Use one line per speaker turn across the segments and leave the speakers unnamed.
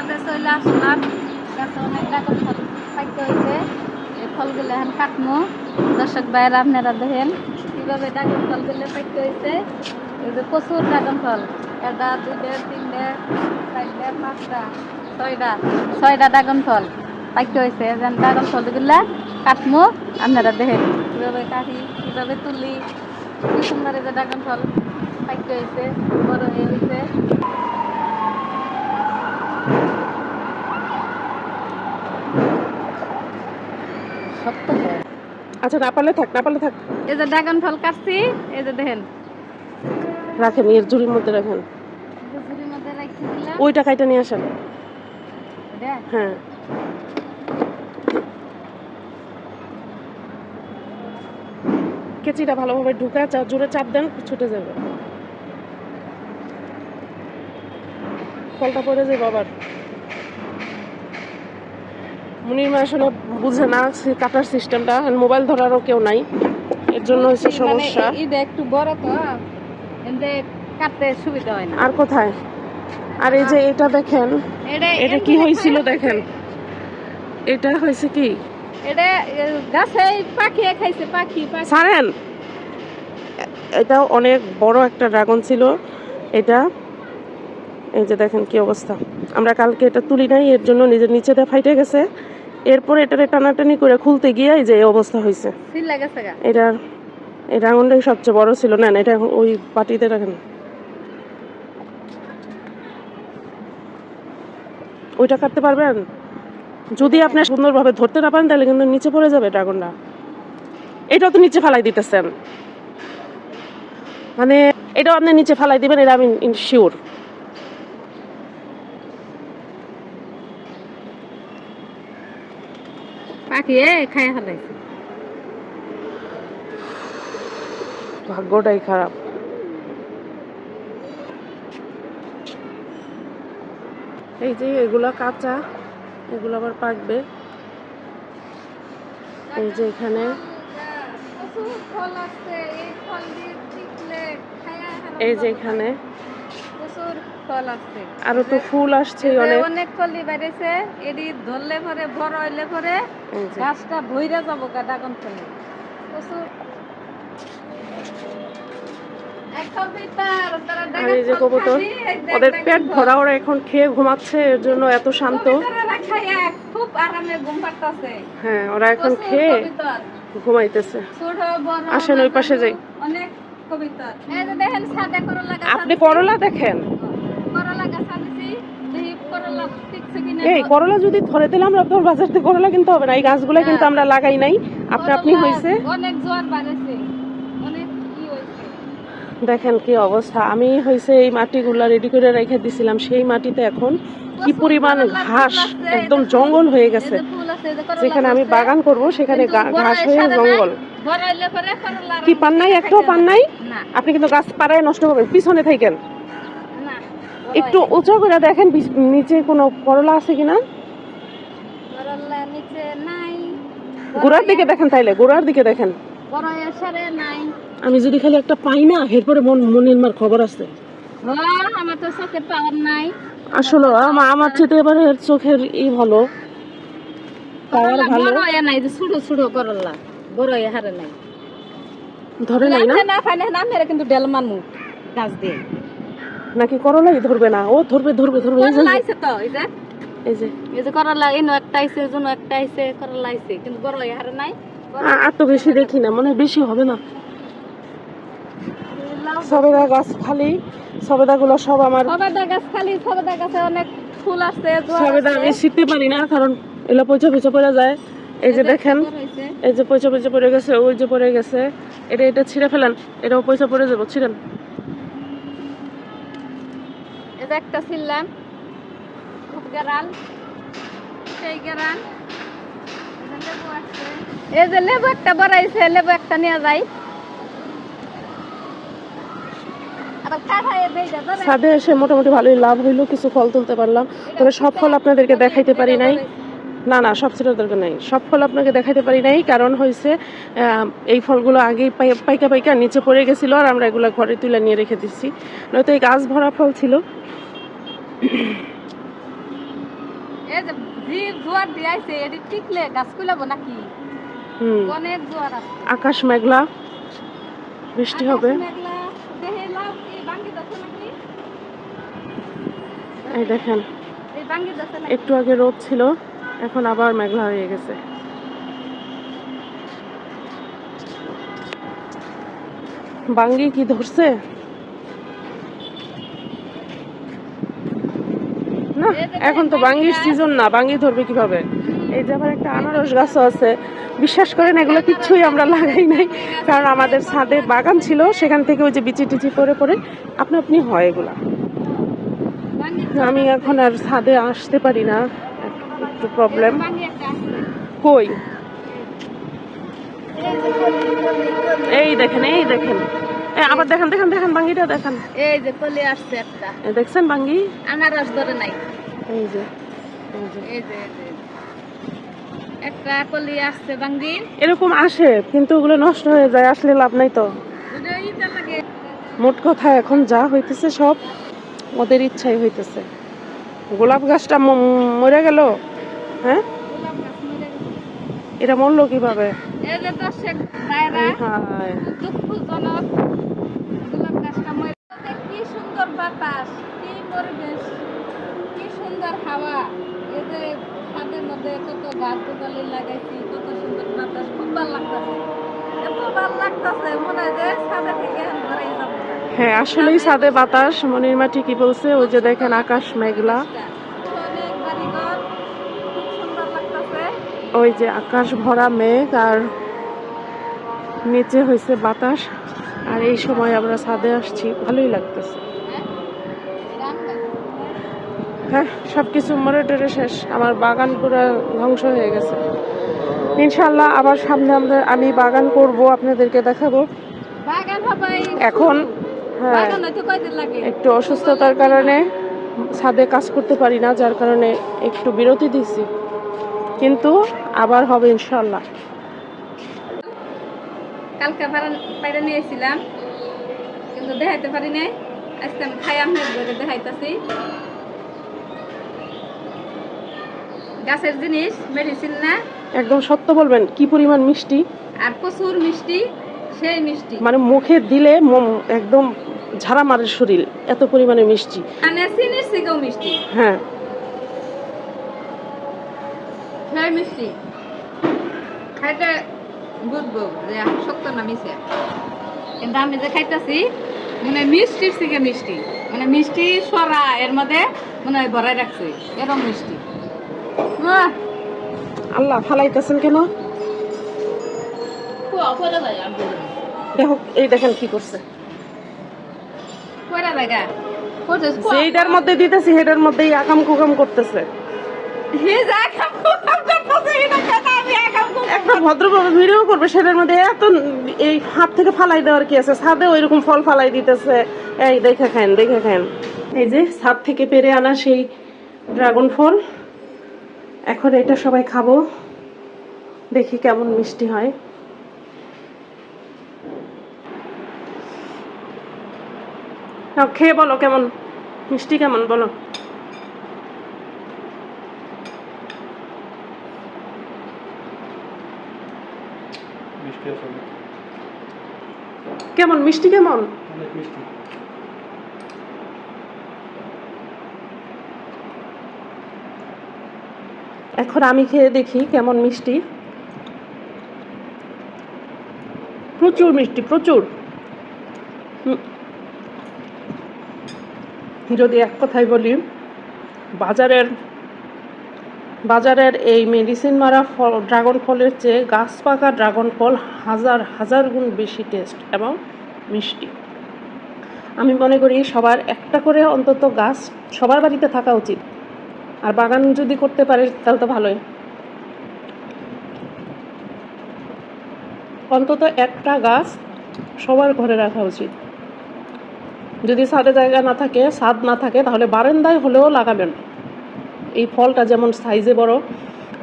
ছাদে চলে আসলাম গাছে অনেক ফল পাইতে হয়েছে এই ফলগুলো এখন কাটমো। দর্শক বাইরে আপনারা দেখেন কীভাবে ড্রাগন ফলগুলো পাইতে হয়েছে এই যে প্রচুর ড্রাগন ফল। এটা দুইটা, তিনটে, চারটে, পাঁচটা, ছয়টা ছয়টা ড্রাগন ফল পাইতে হয়েছে যেন ড্রাগন ফলগুলো কাটমো। আপনারা দেখেন কীভাবে কাটি, কীভাবে তুলি। কি সুন্দর এই ড্রাগন ফল পাইতে হয়েছে বড় হয়ে হয়েছে
আচ্ছা না পারলে থাক না পারলে থাক।
এই যে ড্রাগন ফল কাটছি এই যে দেখেন।
রাখেন এর ঝুড়ির মধ্যে রাখেন।
ঝুড়ির মধ্যে রাখছি দিলাম।
ওইটা কাইটা নিয়ে আসেন। হ্যাঁ। কেচিটা ভালোভাবে ঢুকা চা জোরে চাপ দেন ছুটে যাবে। ফলটা পড়ে যাবে আবার। মুনির মা আসলে বুঝে না কাটার সিস্টেমটা মোবাইল ধরারও কেউ নাই। এর জন্য হচ্ছে
মানে
সমস্যা।
এটা একটু বড় তো কাটতে সুবিধা হয় না।
আর কোথায়? আর এই যে এটা দেখেন
এটা
কি হয়েছিল দেখেন? এটা হয়েছে কি?
এটা গাছে পাখি খাইছে পাখি
ছাড়েন এটা অনেক বড় একটা ড্রাগন ছিল এটা। এই যে দেখেন কি অবস্থা। আমরা কালকে এটা তুলি নাই এর জন্য নিজের নিচেতে ফাইটে গেছে। এরপরে এটারে টানাটানি করে খুলতে গিয়ে এই যে এই অবস্থা হয়েছে। এটার এই ড্রাগনটাই সবচেয়ে বড় ছিল। না এটা ওই পাটিতে রাখেন। ওইটা কাটতে পারবেন? যদি আপনি সুন্দরভাবে ধরতে না পারেন তাহলে কিন্তু নিচে পড়ে যাবে ড্রাগনটা। এটাও তো নিচে ফালাই দিতেছেন। মানে এটাও আপনি নিচে ফালাই দিবেন এটা আমি শিওর
পাখি এ খাই ফেলাইছে
ভাগ্যটাই খারাপ। এই যে এগুলা কাঁচা এগুলো আবার পাকবে। এই যে এখানে।
এই
যে এখানে।
প্রচুর ফল আছে
আরও তো ফুল আসছে অনেক।
অনেক বাইরেছে এটি ধরলে পরে বড় হইলে পরে গাছটা ভইরা যাব গা ড্রাগন ফলে। প্রচুর।
আর এই যে কবুতর ওদের পেট ভরা ওরা এখন খেয়ে ঘুমাচ্ছে এর জন্য এত শান্ত।
খুব আরামে ঘুম পাড়তাছে।
হ্যাঁ ওরা এখন খেয়ে ঘুমাইতেছে। আসেন ওই পাশে যাই।
অনেক কবিতা এই দেখেন সাদে করলা
আপনি করলা দেখেন
করলা গাছ আনছি দেখি করলা টিকছে কিনা
এই করলা যদি ধরে দিলে আমরা বাজার থেকে করলা কিনতে হবে না। এই গাছগুলো কিন্তু আমরা লাগাই নাই। আপনি আপনি হয়েছে
অনেক জোয়ার বাড়েছে।
দেখেন কি অবস্থা। আমি হয়েছে এই মাটিগুলা রেডি করে রেখে দিছিলাম। সেই মাটিতে এখন কি পরিমাণ ঘাস একদম জঙ্গল হয়ে গেছে। যেখানে আমি বাগান করব সেখানে ঘাস হয়ে জঙ্গল। কি পান নাই একটাও পান নাই? আপনি কিন্তু গাছ পাড়ায় নষ্ট করবেন পিছনে থাকেন একটু উঁচু করে দেখেন নিচে কোনো করলা আছে কিনা? গোড়ার দিকে দেখেন তাইলে গোড়ার দিকে দেখেন। আমি যদি খালি একটা পাই না এরপরে মন মনের মার খবর আছে।
আমার তো চোখের পাওয়ার নাই।
আসলে আমার আমার চেয়ে এবারে চোখের ই ভালো। পাওয়ার ভালো।
নাই যে ছোট ছোট করলা। বড় হারে নাই।
ধরে নাই না?
ফাইনে না মেরে কিন্তু মানু গাছ দিয়ে।
নাকি করলাই ধরবে না ও ধরবে ধরবে ধরবে এই যে।
তো এই যে।
এই যে।
এই যে করলা ইনো একটা আইছে জন্য একটা আইছে করলা আইছে কিন্তু বড় হারে নাই।
আর তো বেশি দেখি না মনে বেশি হবে না। সবেদা গাছ খালি সবেদা গুলো সব আমার
সবেদা গাছ খালি সবেদা গাছে অনেক ফুল আছে
সবেদা আমি শিখতে পারি না কারণ এগুলো পয়সা পয়সা পড়ে যায়। এই যে দেখেন এই যে পয়সা পয়সা পড়ে গেছে ওই যে পড়ে গেছে। এটা এটা ছিঁড়ে ফেলেন এটাও পয়সা পড়ে যাব ছিঁড়েন।
একটা ছিললাম খুব গেরাল। সেই গেরাল। এই যে লেবু একটা বড়াইছে, লেবু একটা নিয়ে যাই।
ছাদে এসে মোটামুটি ভালোই লাভ হইল, কিছু ফল তুলতে পারলাম। তবে সব ফল আপনাদেরকে দেখাইতে পারি নাই। না না সব সেটার দরকার নাই। সব ফল আপনাকে দেখাইতে পারি নাই কারণ হয়েছে এই ফলগুলো আগেই পাইকা পাইকা নিচে পড়ে গেছিল আর আমরা এগুলো ঘরে তুলে নিয়ে রেখে দিচ্ছি নয়তো এই গাছ ভরা ফল ছিল। আকাশ মেঘলা বৃষ্টি হবে। এই দেখেন একটু আগে রোদ ছিল। এখন আবার মেঘলা হয়ে গেছে। বাঙ্গি কি ধরছে? না, এখন তো বাঙ্গির সিজন না, বাঙ্গি ধরবে কীভাবে? এই যে আবার একটা আনারস গাছও আছে। বিশ্বাস করেন, এগুলো কিচ্ছুই আমরা লাগাই নাই। কারণ আমাদের ছাদে বাগান ছিল, সেখান থেকে ওই যে বিচি টিচি পরে পরে আপনি আপনি হয় এগুলা। আমি এখন আর ছাদে আসতে পারি না। একটু প্রবলেম। কই? এই দেখেন এই দেখেন। এ, আবার দেখেন দেখেন দেখেন বাঙ্গিটা দেখেন।
এই যে কলি আসছে একটা।
দেখছেন বাঙ্গি?
আনারস ধরে নাই।
এই যে এই যে।
একটা কলি আসছে বাঙ্গি।
এরকম আসে কিন্তু ওগুলো নষ্ট হয়ে যায় আসলে লাভ নাই তো। মোট কথা এখন যা হইতেছে সব ওদের ইচ্ছাই হইতেছে। গোলাপ গাছটা মরে গেল। হ্যাঁ। এটা মরলো কীভাবে? হায়।
কি সুন্দর বাতাস কি পরিবেশ কি সুন্দর হাওয়া। ছাদের মধ্যে কত গাছ লাগাইছি কত সুন্দর বাতাস। খুব ভালো লাগতেছে। এত ভালো লাগতেছে মনে হয় যে ছাদে থেকে ঘরে যাব।
হ্যাঁ আসলেই ছাদে বাতাস। মনির মাটি কি বলছে ওই যে দেখেন আকাশ মেঘলা। ওই যে আকাশ ভরা মেঘ আর নিচে হয়েছে বাতাস। আর এই সময় আমরা ছাদে আসছি। ভালোই লাগতেছে।
হ্যাঁ
সব কিছু মরে টরে শেষ। আমার বাগান পুরো ধ্বংস হয়ে গেছে। ইনশাল্লাহ আবার সামনে আমরা আমি বাগান করব আপনাদেরকে দেখাবো। এখন হ্যাঁ একটু অসুস্থতার কারণে ছাদে কাজ করতে পারি না যার কারণে একটু বিরতি দিছি কিন্তু আবার হবে ইনশাল্লাহ
কালকে বাইরে নিয়েছিলাম কিন্তু দেখাইতে পারি নাই। আজকে আমি খাই আমি দেখাইতেছি। গাছের জিনিস মেডিসিন না।
একদম সত্য বলবেন কি পরিমাণ মিষ্টি।
আর প্রচুর মিষ্টি সেই মিষ্টি।
মানে মুখে দিলে একদম ঝাড়া মারের শরীর এত পরিমাণে মিষ্টি।
মানে চিনির থেকেও মিষ্টি।
হ্যাঁ।
সেই মিষ্টি। খাইতে বুঝব যে শক্ত না মিশে কিন্তু আমি যে খাইতেছি মানে মিষ্টির থেকে মিষ্টি। মানে মিষ্টি সরা এর মধ্যে মনে হয় ভরাই রাখছে। এরকম মিষ্টি।
আল্লাহ ফালাইতেছেন কেন। দেখো এই দেখেন কি করছে।
করছিস
মধ্যে দিতেছি সেটার মধ্যেই আকাম কুকাম করতেছে। একটা ভদ্রভাবে ভিডিও করবে, সেটার মধ্যে এত এই হাত থেকে ফালাই দেওয়ার কি আছে? ছাদে ওইরকম ফল ফালাই দিতেছে। এই দেখে খান দেখে খান এই যে, ছাদ থেকে পেরে আনা সেই ড্রাগন ফল। এখন এটা সবাই খাব। দেখি কেমন মিষ্টি হয়। খেয়ে বলো কেমন, মিষ্টি কেমন, বলো।
মিষ্টি আছে
কেমন? মিষ্টি কেমন?
অনেক মিষ্টি।
এখন আমি খেয়ে দেখি কেমন মিষ্টি। প্রচুর মিষ্টি প্রচুর। যদি এক কথায় বলি বাজারের বাজারের এই মেডিসিন মারা ফল, ড্রাগন ফলের চেয়ে গাছ পাকা ড্রাগন ফল হাজার হাজার গুণ বেশি টেস্ট এবং মিষ্টি। আমি মনে করি সবার একটা করে অন্তত গাছ সবার বাড়িতে থাকা উচিত। আর বাগান যদি করতে পারে, তাহলে তো ভালোই। অন্তত একটা গাছ সবার ঘরে রাখা উচিত। যদি ছাদে জায়গা না থাকে, ছাদ না থাকে, তাহলে বারান্দায় হলেও লাগাবেন। এই ফলটা যেমন সাইজে বড়,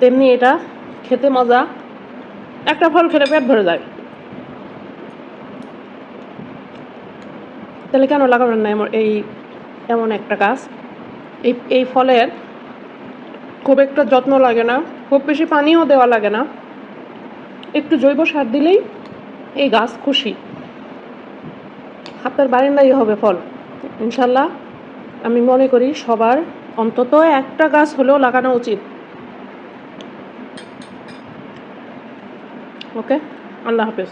তেমনি এটা খেতে মজা। একটা ফল খেলে পেট ভরে যায়। তাহলে কেন লাগাবেন না এমন এই এমন একটা গাছ? এই এই ফলের খুব একটা যত্ন লাগে না, খুব বেশি পানিও দেওয়া লাগে না। একটু জৈব সার দিলেই এই গাছ খুশি। আপনার বারিন্দাই হবে ফল। ইনশাল্লাহ, আমি মনে করি সবার অন্তত একটা গাছ হলেও লাগানো উচিত। ওকে? আল্লাহ হাফেজ।